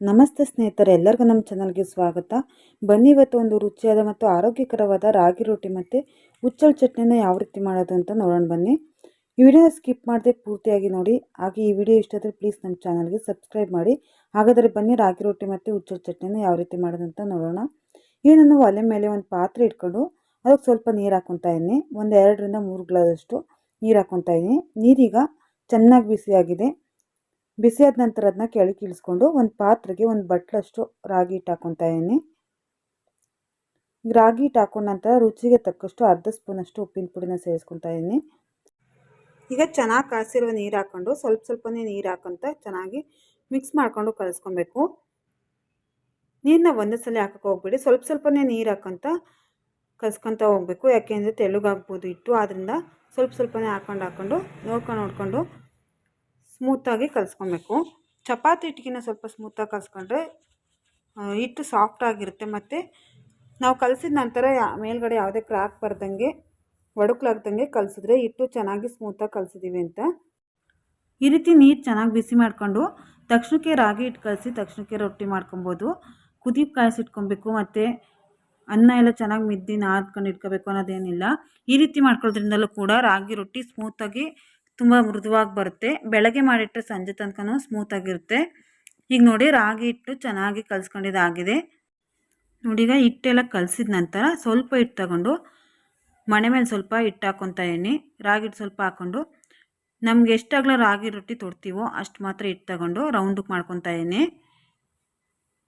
ನಮಸ್ತೆ ಸ್ನೇಹಿತರೆ, ಎಲ್ಲರಿಗೂ ನಮ್ಮ ಚಾನಲ್ಗೆ ಸ್ವಾಗತ. ಬನ್ನಿ ಇವತ್ತು ಒಂದು ರುಚಿಯಾದ ಮತ್ತು ಆರೋಗ್ಯಕರವಾದ ರಾಗಿ ರೊಟ್ಟಿ ಮತ್ತು ಹುಚ್ಚಳ ಚಟ್ನಿನ ಯಾವ ರೀತಿ ಮಾಡೋದು ಅಂತ ನೋಡೋಣ ಬನ್ನಿ. ಈ ವಿಡಿಯೋನ ಸ್ಕಿಪ್ ಮಾಡದೆ ಪೂರ್ತಿಯಾಗಿ ನೋಡಿ. ಹಾಗೆ ಈ ವಿಡಿಯೋ ಇಷ್ಟ ಆದರೆ ಪ್ಲೀಸ್ ನಮ್ಮ ಚಾನಲ್ಗೆ ಸಬ್ಸ್ಕ್ರೈಬ್ ಮಾಡಿ. ಹಾಗಾದರೆ ಬನ್ನಿ ರಾಗಿ ರೊಟ್ಟಿ ಮತ್ತು ಹುಚ್ಚಳ ಚಟ್ನಿನ ಯಾವ ರೀತಿ ಮಾಡೋದು ಅಂತ ನೋಡೋಣ. ಈಗ ನಾನು ಒಲೆ ಮೇಲೆ ಒಂದು ಪಾತ್ರೆ ಇಟ್ಕೊಂಡು ಅದಕ್ಕೆ ಸ್ವಲ್ಪ ನೀರು ಹಾಕ್ಕೊತಾ ಇದ್ದೀನಿ. ಒಂದು ಎರಡರಿಂದ ಮೂರು ಗ್ಲಾಸಷ್ಟು ನೀರು ಹಾಕ್ಕೊತಾ ಇದ್ದೀನಿ. ನೀರೀಗ ಚೆನ್ನಾಗಿ ಬಿಸಿಯಾಗಿದೆ ಬಿಸಿಯಾದ ನಂತರ ಅದನ್ನ ಕೆಳಗೆ ಇಳಿಸ್ಕೊಂಡು ಒಂದು ಪಾತ್ರೆಗೆ ಒಂದು ಬಟ್ಲಷ್ಟು ರಾಗಿ ಹಿಟ್ಟು ಹಾಕೊತಾ ಇದ್ದೀನಿ. ರಾಗಿ ಹಿಟ್ಟು ಹಾಕೊಂಡ ನಂತರ ರುಚಿಗೆ ತಕ್ಕಷ್ಟು ಅರ್ಧ ಸ್ಪೂನಷ್ಟು ಉಪ್ಪಿನ ಪುಡಿನ ಸೇರಿಸ್ಕೊತಾ ಇದ್ದೀನಿ. ಈಗ ಚೆನ್ನಾಗಿ ಕಾಸಿರುವ ನೀರು ಹಾಕ್ಕೊಂಡು ಸ್ವಲ್ಪ ಸ್ವಲ್ಪನೇ ನೀರು ಹಾಕೊಂತ ಚೆನ್ನಾಗಿ ಮಿಕ್ಸ್ ಮಾಡಿಕೊಂಡು ಕಲಿಸ್ಕೊಬೇಕು. ನೀರನ್ನ ಒಂದೇ ಸಲ ಹಾಕಕ್ಕೆ ಹೋಗ್ಬೇಡಿ, ಸ್ವಲ್ಪ ಸ್ವಲ್ಪನೇ ನೀರು ಹಾಕೊಂತ ಕಲ್ಸ್ಕೊತ ಹೋಗಬೇಕು. ಯಾಕೆಂದರೆ ತೆಳುಗಾಗ್ಬೋದು ಇಟ್ಟು ಆದ್ದರಿಂದ ಸ್ವಲ್ಪ ಸ್ವಲ್ಪನೇ ಹಾಕೊಂಡು ಹಾಕ್ಕೊಂಡು ನೋಡ್ಕೊಂಡು ನೋಡಿಕೊಂಡು ಸ್ಮೂತಾಗಿ ಕಲಿಸ್ಕೊಬೇಕು. ಚಪಾತಿ ಹಿಟ್ಟಿಗಿನ ಸ್ವಲ್ಪ ಸ್ಮೂತಾಗಿ ಕಲಿಸ್ಕೊಂಡ್ರೆ ಹಿಟ್ಟು ಸಾಫ್ಟಾಗಿರುತ್ತೆ ಮತ್ತು ನಾವು ಕಲಸಿದ ನಂತರ ಮೇಲ್ಗಡೆ ಯಾವುದೇ ಕ್ರ್ಯಾಕ್ ಬರ್ದಂಗೆ, ಒಡಕ್ಲಾಗ್ದಂಗೆ ಕಲಿಸಿದ್ರೆ ಹಿಟ್ಟು ಚೆನ್ನಾಗಿ ಸ್ಮೂತಾಗಿ ಕಲಿಸಿದ್ದೀವಿ ಅಂತ. ಈ ರೀತಿ ನೀರು ಚೆನ್ನಾಗಿ ಬಿಸಿ ಮಾಡಿಕೊಂಡು ತಕ್ಷಣಕ್ಕೆ ರಾಗಿ ಹಿಟ್ಟು ಕಲಸಿ ತಕ್ಷಣಕ್ಕೆ ರೊಟ್ಟಿ ಮಾಡ್ಕೊಬೋದು. ಕುದಿ ಕಾಯಿಸಿಟ್ಕೊಬೇಕು ಮತ್ತು ಅನ್ನ ಎಲ್ಲ ಚೆನ್ನಾಗಿ ಮಿದ್ದಿ ನಾದ್ಕೊಂಡು ಇಟ್ಕೋಬೇಕು ಅನ್ನೋದೇನಿಲ್ಲ. ಈ ರೀತಿ ಮಾಡ್ಕೊಳ್ಳೋದ್ರಿಂದಲೂ ಕೂಡ ರಾಗಿ ರೊಟ್ಟಿ ಸ್ಮೂತಾಗಿ ತುಂಬ ಮೃದುವಾಗಿ ಬರುತ್ತೆ. ಬೆಳಗ್ಗೆ ಮಾಡಿಟ್ಟರೆ ಸಂಜೆ ತನಕನೂ ಸ್ಮೂತಾಗಿರುತ್ತೆ ಈಗ ನೋಡಿ ರಾಗಿ ಹಿಟ್ಟು ಚೆನ್ನಾಗಿ ಕಲಿಸ್ಕೊಂಡಿದ್ದಾಗಿದೆ. ನೋಡಿ ಈಗ ಹಿಟ್ಟೆಲ್ಲ ಕಲಸಿದ ನಂತರ ಸ್ವಲ್ಪ ಹಿಟ್ಟು ತಗೊಂಡು ಮಣೆ ಮೇಲೆ ಸ್ವಲ್ಪ ಹಿಟ್ಟು ಹಾಕ್ಕೊತಾ ಇದ್ದೀನಿ. ರಾಗಿ ಹಿಟ್ಟು ಸ್ವಲ್ಪ ಹಾಕ್ಕೊಂಡು ನಮ್ಗೆ ಎಷ್ಟಾಗಲೂ ರಾಗಿ ರೊಟ್ಟಿ ತೊಡ್ತೀವೋ ಅಷ್ಟು ಮಾತ್ರ ಹಿಟ್ಟು ತಗೊಂಡು ರೌಂಡಕ್ಕೆ ಮಾಡ್ಕೊತಾ ಇದ್ದೀನಿ.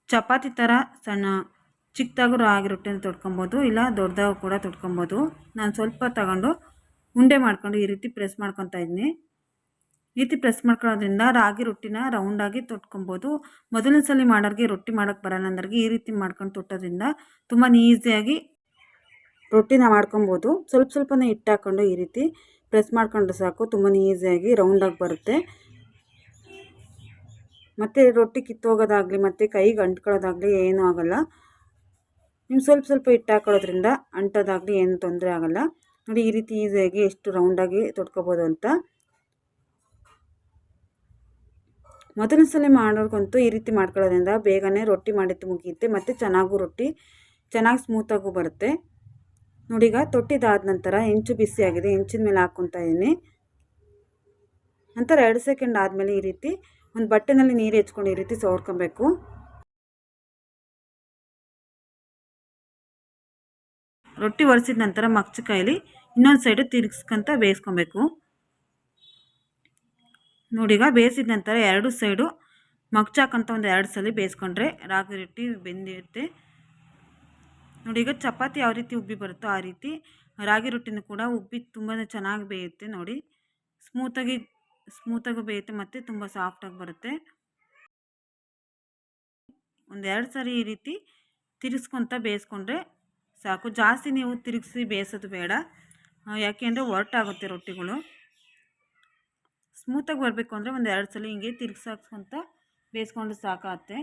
ಚಪಾತಿ ಥರ ಸಣ್ಣ ಚಿಕ್ಕದಾಗೂ ರಾಗಿ ರೊಟ್ಟಿನ ತೊಡ್ಕೊಬೋದು, ಇಲ್ಲ ದೊಡ್ಡದಾಗೂ ಕೂಡ ತೊಡ್ಕೊಬೋದು. ನಾನು ಸ್ವಲ್ಪ ತಗೊಂಡು ಉಂಡೆ ಮಾಡ್ಕೊಂಡು ಈ ರೀತಿ ಪ್ರೆಸ್ ಮಾಡ್ಕೊತಾ ಇದ್ದೀನಿ ಈ ರೀತಿ ಪ್ರೆಸ್ ಮಾಡ್ಕೊಳ್ಳೋದ್ರಿಂದ ರಾಗಿ ರೊಟ್ಟಿನ ರೌಂಡಾಗಿ ತೊಟ್ಕೊಬೋದು. ಮೊದಲನೇ ಸಲ ಮಾಡೋರಿಗೆ ರೊಟ್ಟಿ ಮಾಡೋಕ್ಕೆ ಬರಲ್ಲ ಅಂದ್ರಿಗೆ ಈ ರೀತಿ ಮಾಡ್ಕೊಂಡು ತೊಟ್ಟೋದ್ರಿಂದ ತುಂಬಾ ಈಸಿಯಾಗಿ ರೊಟ್ಟಿನ ಮಾಡ್ಕೊಬೋದು. ಸ್ವಲ್ಪ ಸ್ವಲ್ಪನೇ ಹಿಟ್ಟು ಹಾಕ್ಕೊಂಡು ಈ ರೀತಿ ಪ್ರೆಸ್ ಮಾಡ್ಕೊಂಡ್ರೆ ಸಾಕು ತುಂಬಾ ಈಸಿಯಾಗಿ ರೌಂಡಾಗಿ ಬರುತ್ತೆ. ಮತ್ತು ರೊಟ್ಟಿ ಕಿತ್ತೋಗೋದಾಗಲಿ, ಮತ್ತು ಕೈಗೆ ಅಂಟ್ಕೊಳ್ಳೋದಾಗಲಿ ಏನೂ ಆಗೋಲ್ಲ. ನೀವು ಸ್ವಲ್ಪ ಸ್ವಲ್ಪ ಹಿಟ್ಟು ಅಂಟೋದಾಗಲಿ ಏನು ತೊಂದರೆ ಆಗೋಲ್ಲ. ನೋಡಿ ಈ ರೀತಿ ಈಸಿಯಾಗಿ ಎಷ್ಟು ರೌಂಡಾಗಿ ತೊಟ್ಕೋಬೋದು ಅಂತ. ಮೊದಲನೇ ಸಲ ಮಾಡೋರ್ಗಂತೂ ಈ ರೀತಿ ಮಾಡ್ಕೊಳ್ಳೋದ್ರಿಂದ ಬೇಗನೆ ರೊಟ್ಟಿ ಮಾಡಿದ್ದು ಮುಗಿಯುತ್ತೆ, ಮತ್ತು ಚೆನ್ನಾಗೂ ರೊಟ್ಟಿ, ಚೆನ್ನಾಗಿ ಸ್ಮೂತಾಗೂ ಬರುತ್ತೆ. ನೋಡಿ ಈಗ ತೊಟ್ಟಿದಾದ ನಂತರ ಹೆಂಚು ಬಿಸಿಯಾಗಿದೆ, ಹೆಂಚಿನ ಮೇಲೆ ಹಾಕ್ಕೊತಾ ಇದ್ದೀನಿ. ನಂತರ ಎರಡು ಸೆಕೆಂಡ್ ಆದಮೇಲೆ ಈ ರೀತಿ ಒಂದು ಬಟ್ಟೆನಲ್ಲಿ ನೀರು ಹೆಚ್ಕೊಂಡು ಈ ರೀತಿ ಸೋರ್ಕೊಬೇಕು ರೊಟ್ಟಿ ಒರೆಸಿದ ನಂತರ ಮಗ್ಚಕಾಯಲ್ಲಿ ಇನ್ನೊಂದು ಸೈಡು ತಿರುಗಿಸ್ಕೊಂತ ಬೇಯಿಸ್ಕೊಬೇಕು. ನೋಡೀಗ ಬೇಯಿಸಿದ ನಂತರ ಎರಡು ಸೈಡು ಮಗ್ಚಾಕಂತ ಒಂದು ಎರಡು ಸಲ ಬೇಯಿಸ್ಕೊಂಡ್ರೆ ರಾಗಿ ರೊಟ್ಟಿ ಬೆಂದಿರುತ್ತೆ. ನೋಡಿ, ಈಗ ಚಪಾತಿ ಯಾವ ರೀತಿ ಉಬ್ಬಿ ಬರುತ್ತೋ ಆ ರೀತಿ ರಾಗಿ ರೊಟ್ಟಿನೂ ಕೂಡ ಉಬ್ಬಿ ತುಂಬಾ ಚೆನ್ನಾಗಿ ಬೇಯುತ್ತೆ ನೋಡಿ. ಸ್ಮೂತಾಗಿ ಸ್ಮೂತಾಗಿ ಬೇಯುತ್ತೆ ಮತ್ತು ತುಂಬ ಸಾಫ್ಟಾಗಿ ಬರುತ್ತೆ. ಒಂದು ಎರಡು ಸಾರಿ ಈ ರೀತಿ ತಿರುಗಿಸ್ಕೊತ ಬೇಯಿಸ್ಕೊಂಡ್ರೆ ಸಾಕು. ಜಾಸ್ತಿ ನೀವು ತಿರುಗಿಸಿ ಬೇಯಿಸೋದು ಬೇಡ. ಯಾಕೆ ಅಂದರೆ ಒರಟಾಗುತ್ತೆ ರೊಟ್ಟಿಗಳು. ಸ್ಮೂತಾಗಿ ಬರಬೇಕು ಅಂದರೆ ಒಂದು ಎರಡು ಸಲ ಹಿಂಗೆ ತಿರ್ಗಿಸಾಕ್ಸ್ಕೊಂತ ಬೇಯಿಸ್ಕೊಂಡು ಸಾಕಾಗುತ್ತೆ.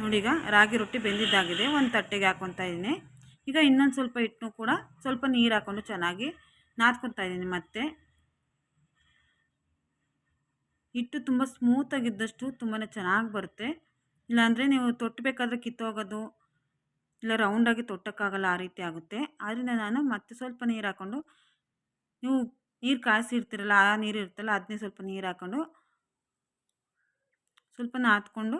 ನೋಡೀಗ ರಾಗಿ ರೊಟ್ಟಿ ಬೆಂದಿದ್ದಾಗಿದೆ, ಒಂದು ತಟ್ಟೆಗೆ ಹಾಕ್ಕೊತಾ ಇದ್ದೀನಿ. ಈಗ ಇನ್ನೊಂದು ಸ್ವಲ್ಪ ಹಿಟ್ಟನ್ನು ಕೂಡ ಸ್ವಲ್ಪ ನೀರು ಹಾಕ್ಕೊಂಡು ಚೆನ್ನಾಗಿ ನಾದ್ಕೊತಾ ಇದ್ದೀನಿ ಮತ್ತೆ. ಹಿಟ್ಟು ತುಂಬ ಸ್ಮೂತಾಗಿದ್ದಷ್ಟು ತುಂಬಾ ಚೆನ್ನಾಗಿ ಬರುತ್ತೆ. ಇಲ್ಲಾಂದರೆ ನೀವು ತೊಟ್ಟಬೇಕಾದ್ರೆ ಕಿತ್ತೋಗೋದು ಇಲ್ಲ ರೌಂಡಾಗಿ ತೊಟ್ಟಕ್ಕಾಗಲ್ಲ ಆ ರೀತಿ ಆಗುತ್ತೆ. ಆದ್ದರಿಂದ ನಾನು ಮತ್ತೆ ಸ್ವಲ್ಪ ನೀರು ಹಾಕ್ಕೊಂಡು ನೀವು ನೀರು ಕಾಯಿಸಿರ್ತೀರಲ್ಲ ಆ ನೀರು ಇರ್ತಲ್ಲ ಅದನ್ನೇ ಸ್ವಲ್ಪ ನೀರು ಹಾಕ್ಕೊಂಡು ಸ್ವಲ್ಪ ನಾದ್ಕೊಂಡು,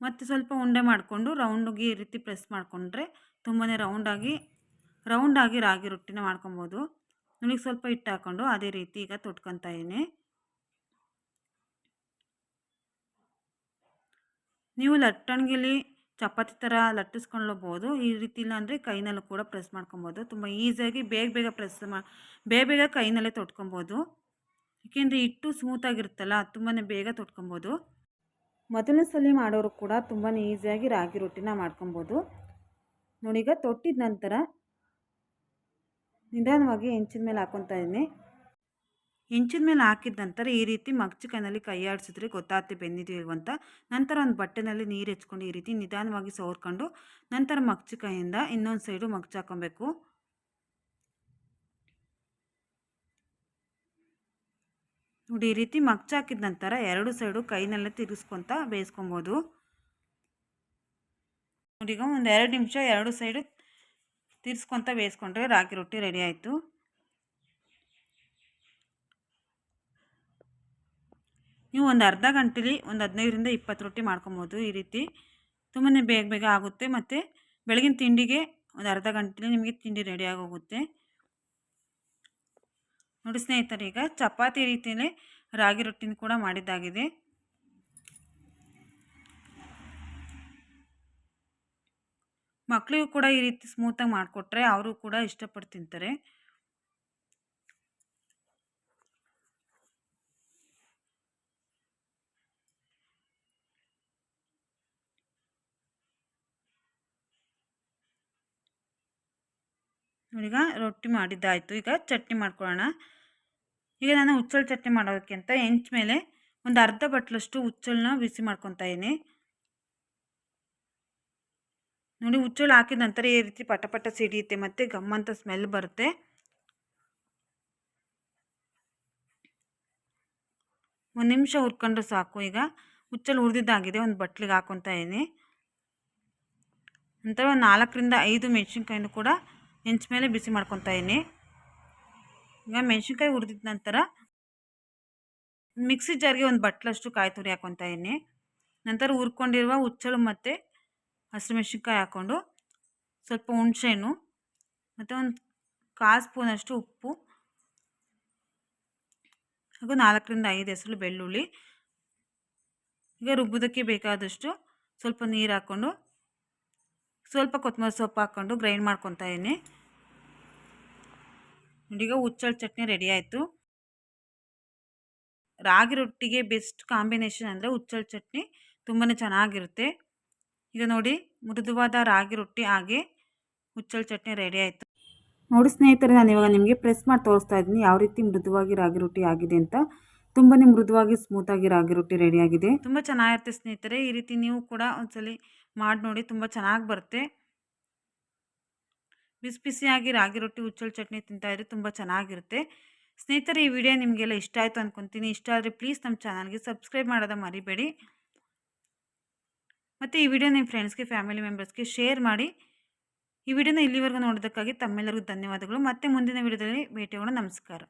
ಮತ್ತೆ ಸ್ವಲ್ಪ ಉಂಡೆ ಮಾಡಿಕೊಂಡು ರೌಂಡಿಗೆ ಈ ರೀತಿ ಪ್ರೆಸ್ ಮಾಡಿಕೊಂಡ್ರೆ ತುಂಬಾ ರೌಂಡಾಗಿ ರೌಂಡಾಗಿ ರಾಗಿ ರೊಟ್ಟಿನ ಮಾಡ್ಕೊಬೋದು. ನನಗೆ ಸ್ವಲ್ಪ ಹಿಟ್ಟು ಹಾಕ್ಕೊಂಡು ಅದೇ ರೀತಿ ಈಗ ತೊಟ್ಕೊತಾ ಇದ್ದೀನಿ. ನೀವು ಲಟ್ಟಣಿಗೆಲಿ ಚಪಾತಿ ಥರ ಲಟ್ಟಿಸ್ಕೊಳ್ಳಬೋದು ಈ ರೀತಿ ಇಲ್ಲ ಅಂದರೆ ಕೈನಲ್ಲೂ ಕೂಡ ಪ್ರೆಸ್ ಮಾಡ್ಕೊಬೋದು ತುಂಬ ಈಸಿಯಾಗಿ ಬೇಗ ಬೇಗ ಪ್ರೆಸ್ ಮಾ, ಬೇಗ ಬೇಗ ಕೈನಲ್ಲೇ ತೊಟ್ಕೊಬೋದು ಏಕೆಂದರೆ ಹಿಟ್ಟು ಸ್ಮೂತಾಗಿರುತ್ತಲ್ಲ ತುಂಬಾ ಬೇಗ ತೊಟ್ಕೊಬೋದು ಮೊದಲನೇ ಸಲ ಮಾಡೋರು ಕೂಡ ತುಂಬಾ ಈಸಿಯಾಗಿ ರಾಗಿ ರೊಟ್ಟಿನ ಮಾಡ್ಕೊಬೋದು ನೋಡಿಗ ತೊಟ್ಟಿದ ನಂತರ ನಿಧಾನವಾಗಿ ಹೆಂಚಿನ ಮೇಲೆ ಹಾಕ್ಕೊತಾ ಇದ್ದೀನಿ. ಹೆಂಚಿನ ಮೇಲೆ ಹಾಕಿದ ನಂತರ ಈ ರೀತಿ ಮಗ್ಚಿಕಾಯಿನಲ್ಲಿ ಕೈ ಆಡಿಸಿದ್ರೆ ಗೊತ್ತಾಗುತ್ತೆ ಬೆಂದಿದ್ದೀವಿ ಅಂತ ನಂತರ ಒಂದು ಬಟ್ಟೆನಲ್ಲಿ ನೀರು ಹೆಚ್ಕೊಂಡು ಈ ರೀತಿ ನಿಧಾನವಾಗಿ ಸೋರ್ಕೊಂಡು ನಂತರ ಮಗ್ಚಿಕಾಯಿಂದ ಇನ್ನೊಂದು ಸೈಡು ಮಗ್ಚಾಕೊಬೇಕು ನೋಡಿ, ಈ ರೀತಿ ಮಗ್ಚ ಹಾಕಿದ ನಂತರ ಎರಡು ಸೈಡು ಕೈನಲ್ಲೇ ತಿರುಗಿಸ್ಕೊತ ಬೇಯಿಸ್ಕೊಬೋದು. ನೋಡಿ, ಈಗ ಒಂದು ಎರಡು ನಿಮಿಷ ಎರಡು ಸೈಡು ತಿರ್ಸ್ಕೊತ ಬೇಯಿಸ್ಕೊಂಡ್ರೆ ರಾಗಿ ರೊಟ್ಟಿ ರೆಡಿ ಆಯಿತು. ನೀವು ಒಂದು ಅರ್ಧ ಗಂಟೆಲಿ ಒಂದು ಹದಿನೈದರಿಂದ ಇಪ್ಪತ್ತು ರೊಟ್ಟಿ ಮಾಡ್ಕೊಬೋದು ಈ ರೀತಿ. ತುಂಬಾ ಬೇಗ ಬೇಗ ಆಗುತ್ತೆ ಮತ್ತು ಬೆಳಗಿನ ತಿಂಡಿಗೆ ಒಂದು ಅರ್ಧ ಗಂಟೆಲಿ ನಿಮಗೆ ತಿಂಡಿ ರೆಡಿ ಆಗೋಗುತ್ತೆ ನೋಡಿ ಸ್ನೇಹಿತರೆ, ಈಗ ಚಪಾತಿ ರೀತಿಯಲ್ಲೇ ರಾಗಿ ರೊಟ್ಟಿನ ಕೂಡ ಮಾಡಿದ್ದಾಗಿದೆ. ಮಕ್ಕಳಿಗೂ ಕೂಡ ಈ ರೀತಿ ಸ್ಮೂತಾಗಿ ಮಾಡಿಕೊಟ್ರೆ ಅವರು ಕೂಡ ಇಷ್ಟಪಟ್ಟು ತಿಂತಾರೆ. ಈಗ ರೊಟ್ಟಿ ಮಾಡಿದ್ದಾಯಿತು. ಈಗ ಚಟ್ನಿ ಮಾಡ್ಕೊಳ್ಳೋಣ. ಈಗ ನಾನು ಹುಚ್ಚಳು ಚಟ್ನಿ ಮಾಡೋದಕ್ಕಿಂತ ಹೆಂಚ ಮೇಲೆ ಒಂದು ಅರ್ಧ ಬಟ್ಲಷ್ಟು ಹುಚ್ಚಳನ್ನ ಬಿಸಿ ಮಾಡ್ಕೊತಾ ಇದ್ದೀನಿ. ನೋಡಿ ಹುಚ್ಚಳು ಹಾಕಿದ ನಂತರ ಈ ರೀತಿ ಪಟ ಪಟ ಸಿಡಿಯುತ್ತೆ, ಮತ್ತು ಗಮ್ಮಂತ ಸ್ಮೆಲ್ ಬರುತ್ತೆ. ಒಂದು ನಿಮಿಷ ಹುರ್ಕೊಂಡ್ರೆ ಸಾಕು. ಈಗ ಹುಚ್ಚಳು ಹುರಿದಿದ್ದಾಗಿದೆ, ಒಂದು ಬಟ್ಲಿಗೆ ಹಾಕೊತಾ ಇದ್ದೀನಿ. ನಂತರ ಒಂದು ನಾಲ್ಕರಿಂದ ಐದು ಮೆಣಸಿನ್ಕಾಯಿನೂ ಕೂಡ ಹೆಂಚ ಮೇಲೆ ಬಿಸಿ ಮಾಡ್ಕೊತಾ ಇದ್ದೀನಿ ಈಗ ಮೆಣಸಿನ್ಕಾಯಿ ಹುರಿದಿದ ನಂತರ ಮಿಕ್ಸಿ ಜಾರ್ಗೆ ಒಂದು ಬಟ್ಲಷ್ಟು ಕಾಯಿ ತುರಿ ಹಾಕೊತಾ ಇದ್ದೀನಿ ನಂತರ ಹುರ್ಕೊಂಡಿರುವ ಹುಚ್ಚಳು ಮತ್ತು ಹಸಿರು ಮೆಣಸಿನ್ಕಾಯಿ ಹಾಕ್ಕೊಂಡು ಸ್ವಲ್ಪ ಹುಣಸೆಹಣ್ಣು ಮತ್ತು ಒಂದು ಕಾಲು ಸ್ಪೂನಷ್ಟು ಉಪ್ಪು ಹಾಗೂ ನಾಲ್ಕರಿಂದ ಐದು ಹೆಸರು ಬೆಳ್ಳುಳ್ಳಿ. ಈಗ ರುಬ್ಬೋದಕ್ಕೆ ಬೇಕಾದಷ್ಟು ಸ್ವಲ್ಪ ನೀರು ಹಾಕ್ಕೊಂಡು ಸ್ವಲ್ಪ ಕೊತ್ತಂಬರಿ ಸೊಪ್ಪು ಹಾಕ್ಕೊಂಡು ಗ್ರೈಂಡ್ ಮಾಡ್ಕೊತಾ ಇದ್ದೀನಿ. ಈಗ ಹುಚ್ಚಳ ಚಟ್ನಿ ರೆಡಿ ಆಯಿತು. ರಾಗಿ ರೊಟ್ಟಿಗೆ ಬೆಸ್ಟ್ ಕಾಂಬಿನೇಷನ್ ಅಂದರೆ ಹುಚ್ಚಳ ಚಟ್ನಿ ತುಂಬಾ ಚೆನ್ನಾಗಿರುತ್ತೆ. ಈಗ ನೋಡಿ ಮೃದುವಾದ ರಾಗಿ ರೊಟ್ಟಿ ಹಾಗೆ ಹುಚ್ಚಳ ಚಟ್ನಿ ರೆಡಿ ಆಯಿತು. ನೋಡಿ ಸ್ನೇಹಿತರೆ, ನಾನು ಇವಾಗ ನಿಮಗೆ ಪ್ರೆಸ್ ಮಾಡಿ ತೋರಿಸ್ತಾ ಇದ್ದೀನಿ ಯಾವ ರೀತಿ ಮೃದುವಾಗಿ ರಾಗಿ ರೊಟ್ಟಿ ಆಗಿದೆ ಅಂತ. ತುಂಬಾ ಮೃದುವಾಗಿ ಸ್ಮೂತಾಗಿ ರಾಗಿ ರೊಟ್ಟಿ ರೆಡಿ ಆಗಿದೆ. ತುಂಬ ಚೆನ್ನಾಗಿರುತ್ತೆ ಸ್ನೇಹಿತರೆ, ಈ ರೀತಿ ನೀವು ಕೂಡ ಒಂದ್ಸಲಿ ಮಾಡಿ ನೋಡಿ ತುಂಬ ಚೆನ್ನಾಗಿ ಬರುತ್ತೆ. ಬಿಸಿ ಬಿಸಿಯಾಗಿ ರಾಗಿ ರೊಟ್ಟಿ ಉಚ್ಚಲ್ ಚಟ್ನಿ ತಿಂತಾಯಿದ್ರೆ ತುಂಬ ಚೆನ್ನಾಗಿರುತ್ತೆ. ಸ್ನೇಹಿತರೆ, ಈ ವಿಡಿಯೋ ನಿಮಗೆಲ್ಲ ಇಷ್ಟ ಆಯಿತು ಅಂದ್ಕೊತೀನಿ ಇಷ್ಟ ಆದರೆ ಪ್ಲೀಸ್ ನಮ್ಮ ಚಾನಲ್ಗೆ ಸಬ್ಸ್ಕ್ರೈಬ್ ಮಾಡೋದ ಮರಿಬೇಡಿ. ಮತ್ತು ಈ ವಿಡಿಯೋ ನಿಮ್ಮ ಫ್ರೆಂಡ್ಸ್ಗೆ, ಫ್ಯಾಮಿಲಿ ಮೆಂಬರ್ಸ್ಗೆ ಶೇರ್ ಮಾಡಿ. ಈ ವಿಡಿಯೋನ ಇಲ್ಲಿವರೆಗೂ ನೋಡೋದಕ್ಕಾಗಿ ತಮ್ಮೆಲ್ಲರಿಗೂ ಧನ್ಯವಾದಗಳು. ಮತ್ತೆ ಮುಂದಿನ ವಿಡಿಯೋದಲ್ಲಿ ಭೇಟಿಯಾಗೋಣ. ನಮಸ್ಕಾರ.